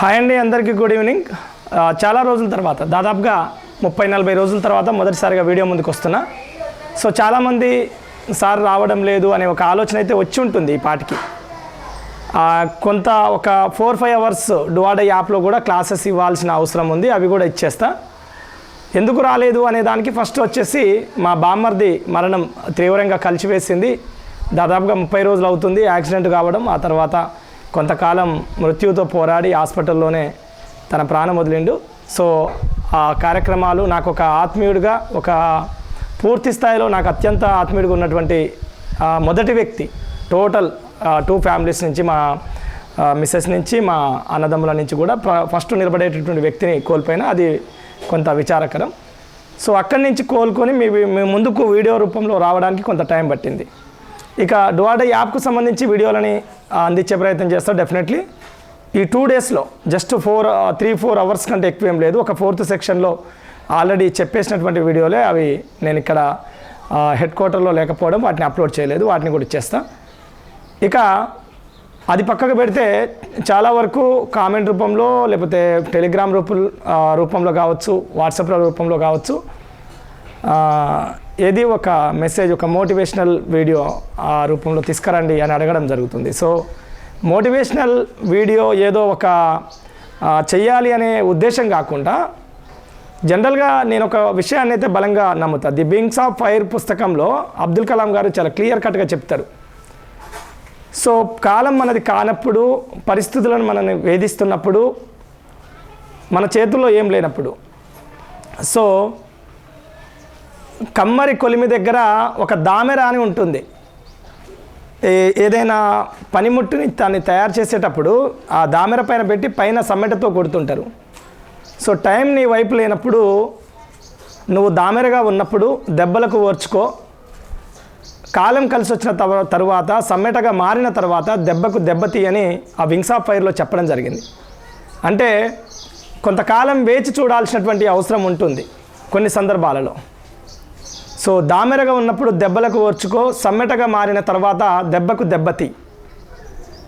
Hi అండి అందరికీ good evening. చాలా రోజుల తర్వాత దాదాపుగా ముప్పై నలభై రోజుల తర్వాత మొదటిసారిగా వీడియో ముందుకు వస్తున్నా. సో చాలామంది సార్ రావడం లేదు అనే ఒక ఆలోచన అయితే వచ్చి ఉంటుంది ఈ పాటికి. కొంత ఒక ఫోర్ ఫైవ్ అవర్స్ డువాడా యాప్లో కూడా క్లాసెస్ ఇవ్వాల్సిన అవసరం ఉంది అవి కూడా ఇచ్చేస్తా. ఎందుకు రాలేదు అనే దానికి ఫస్ట్ వచ్చేసి మా బామ్మర్ది మరణం తీవ్రంగా కలిసివేసింది. దాదాపుగా ముప్పై రోజులు అవుతుంది యాక్సిడెంట్ కావడం ఆ తర్వాత కొంతకాలం మృత్యుతో పోరాడి హాస్పిటల్లోనే తన ప్రాణం వదిలిండు. సో ఆ కార్యక్రమాలు నాకు ఒక ఆత్మీయుడిగా ఒక పూర్తి స్థాయిలో నాకు అత్యంత ఆత్మీయుడిగా ఉన్నటువంటి మొదటి వ్యక్తి టోటల్ టూ ఫ్యామిలీస్ నుంచి మా మిస్సెస్ నుంచి మా అన్నదమ్ముల నుంచి కూడా ఫస్ట్ నిలబడేటటువంటి వ్యక్తిని కోల్పోయినా అది కొంత విచారకరం. సో అక్కడి నుంచి కోలుకొని మీ ముందుకు వీడియో రూపంలో రావడానికి కొంత టైం పట్టింది. ఇక డువాడా యాప్కు సంబంధించి వీడియోలని అందించే ప్రయత్నం చేస్తా డెఫినెట్లీ. ఈ టూ డేస్లో just four three four hours కంటే ఎక్కువ ఏం లేదు. ఒక ఫోర్త్ సెక్షన్లో ఆల్రెడీ చెప్పేసినటువంటి వీడియోలే అవి నేను ఇక్కడ హెడ్ క్వార్టర్లో లేకపోవడం వాటిని అప్లోడ్ చేయలేదు. వాటిని కూడా ఇచ్చేస్తా. ఇక అది పక్కకు పెడితే చాలా వరకు కామెంట్ రూపంలో లేకపోతే టెలిగ్రామ్ రూపం రూపంలో కావచ్చు వాట్సాప్ రూపంలో కావచ్చు ఏది ఒక మెసేజ్ ఒక మోటివేషనల్ వీడియో ఆ రూపంలో తీసుకురండి అని అడగడం జరుగుతుంది. సో మోటివేషనల్ వీడియో ఏదో ఒక చెయ్యాలి అనే ఉద్దేశం కాకుండా జనరల్గా నేను ఒక విషయాన్ని అయితే బలంగా నమ్ముతా. ది బింగ్స్ ఆఫ్ ఫైర్ పుస్తకంలో అబ్దుల్ కలాం గారు చాలా క్లియర్ కట్గా చెప్తారు. సో కాలం మనది కానప్పుడు పరిస్థితులను మనల్ని వేధిస్తున్నప్పుడు మన చేతుల్లో ఏం లేనప్పుడు. సో కమ్మరి కొలిమి దగ్గర ఒక దామెర అని ఉంటుంది. ఏ- ఏదైనా పనిముట్టుని దాన్ని తయారు చేసేటప్పుడు ఆ దామెర పైన పెట్టి పైన సమ్మెటతో కొడుతుంటారు. సో టైం నీ వైపు లేనప్పుడు నువ్వు దామెరగా ఉన్నప్పుడు దెబ్బలకు ఓర్చుకో. కాలం కలిసి వచ్చిన తరువాత సమ్మెటగా మారిన తర్వాత దెబ్బకు దెబ్బతీయని ఆ వింగ్స్ ఆఫ్ ఫైర్లో చెప్పడం జరిగింది. అంటే కొంతకాలం వేచి చూడాల్సినటువంటి అవసరం ఉంటుంది కొన్ని సందర్భాలలో. సో దామెరగా ఉన్నప్పుడు దెబ్బలకు ఓర్చుకో సమ్మెటగా మారిన తర్వాత దెబ్బకు దెబ్బతి.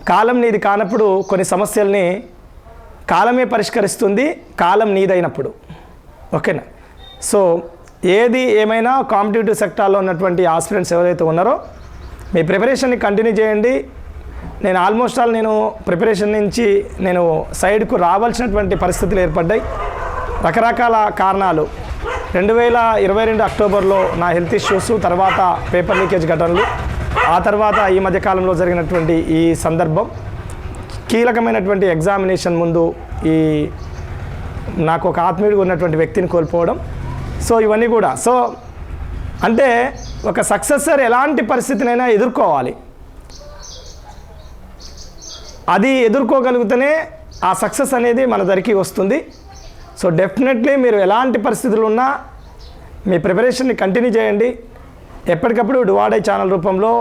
కాలం నీది కానప్పుడు కొన్ని సమస్యల్ని కాలమే పరిష్కరిస్తుంది కాలం నీదైనప్పుడు. ఓకేనా? సో ఏది ఏమైనా కాంపిటేటివ్ సెక్టార్లో ఉన్నటువంటి ఆస్పిరెంట్స్ ఎవరైతే ఉన్నారో మీ ప్రిపరేషన్ని కంటిన్యూ చేయండి. నేను ఆల్మోస్ట్ ఆల్ నేను ప్రిపరేషన్ నుంచి నేను సైడ్కు రావాల్సినటువంటి పరిస్థితులు ఏర్పడ్డాయి. రకరకాల కారణాలు. రెండు వేల ఇరవై రెండు అక్టోబర్లో నా హెల్త్ ఇష్యూస్ తర్వాత పేపర్ లీకేజ్ ఘటనలు ఆ తర్వాత ఈ మధ్యకాలంలో జరిగినటువంటి ఈ సందర్భం కీలకమైనటువంటి ఎగ్జామినేషన్ ముందు ఈ నాకు ఒక ఆత్మీయుడిగా ఉన్నటువంటి వ్యక్తిని కోల్పోవడం. సో ఇవన్నీ కూడా. సో అంటే ఒక సక్సెసర్ ఎలాంటి పరిస్థితినైనా ఎదుర్కోవాలి. అది ఎదుర్కోగలిగితేనే ఆ సక్సెస్ అనేది మన దరికి వస్తుంది. సో డెఫినెట్లీ మీరు ఎలాంటి పరిస్థితులు ఉన్నా మీ ప్రిపరేషన్ని కంటిన్యూ చేయండి. ఎప్పటికప్పుడు డివాడే ఛానల్ రూపంలో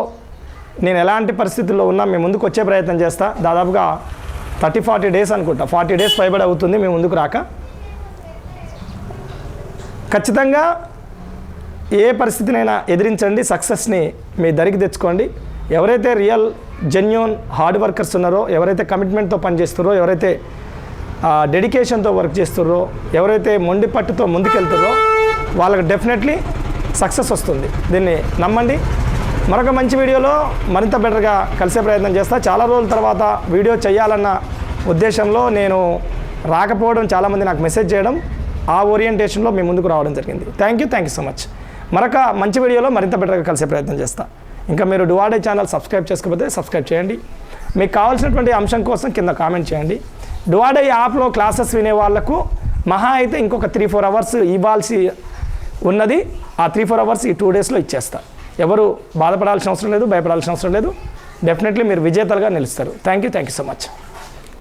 నేను ఎలాంటి పరిస్థితుల్లో ఉన్నా మీ ముందుకు వచ్చే ప్రయత్నం చేస్తా. దాదాపుగా థర్టీ ఫార్టీ డేస్ అనుకుంటా. ఫార్టీ డేస్ పైబడి అవుతుంది మీ ముందుకు రాక. ఖచ్చితంగా ఏ పరిస్థితినైనా ఎదిరించండి. సక్సెస్ని మీ దరికి తెచ్చుకోండి. ఎవరైతే రియల్ జెన్యున్ హార్డ్ వర్కర్స్ ఉన్నారో ఎవరైతే కమిట్మెంట్తో పనిచేస్తారో ఎవరైతే డెడికేషన్తో వర్క్ చేస్తుర్రో ఎవరైతే మొండి పట్టుతో ముందుకెళ్తారో వాళ్ళకి డెఫినెట్లీ సక్సెస్ వస్తుంది. దీన్ని నమ్మండి. మరొక మంచి వీడియోలో మరింత బెటర్గా కలిసే ప్రయత్నం చేస్తా. చాలా రోజుల తర్వాత వీడియో చేయాలన్న ఉద్దేశంలో నేను రాకపోవడం చాలామంది నాకు మెసేజ్ చేయడం ఆ ఓరియంటేషన్లో మీ ముందుకు రావడం జరిగింది. Thank you thank you so much మరొక మంచి వీడియోలో మరింత బెటర్గా కలిసే ప్రయత్నం చేస్తా. ఇంకా మీరు డువాడే ఛానల్ సబ్స్క్రైబ్ చేసుకోకపోతే సబ్స్క్రైబ్ చేయండి. మీకు కావాల్సినటువంటి అంశం కోసం కింద కామెంట్ చేయండి. డువాడే యాప్లో క్లాసెస్ వినే వాళ్ళకు మహా అయితే ఇంకొక త్రీ ఫోర్ అవర్స్ ఇవ్వాల్సి ఉన్నది. ఆ త్రీ ఫోర్ అవర్స్ ఈ టూ డేస్లో ఇచ్చేస్తా. ఎవరు బాధపడాల్సిన అవసరం లేదు భయపడాల్సిన అవసరం లేదు. డెఫినెట్లీ మీరు విజేతలుగా నిలుస్తారు. Thank you thank you so much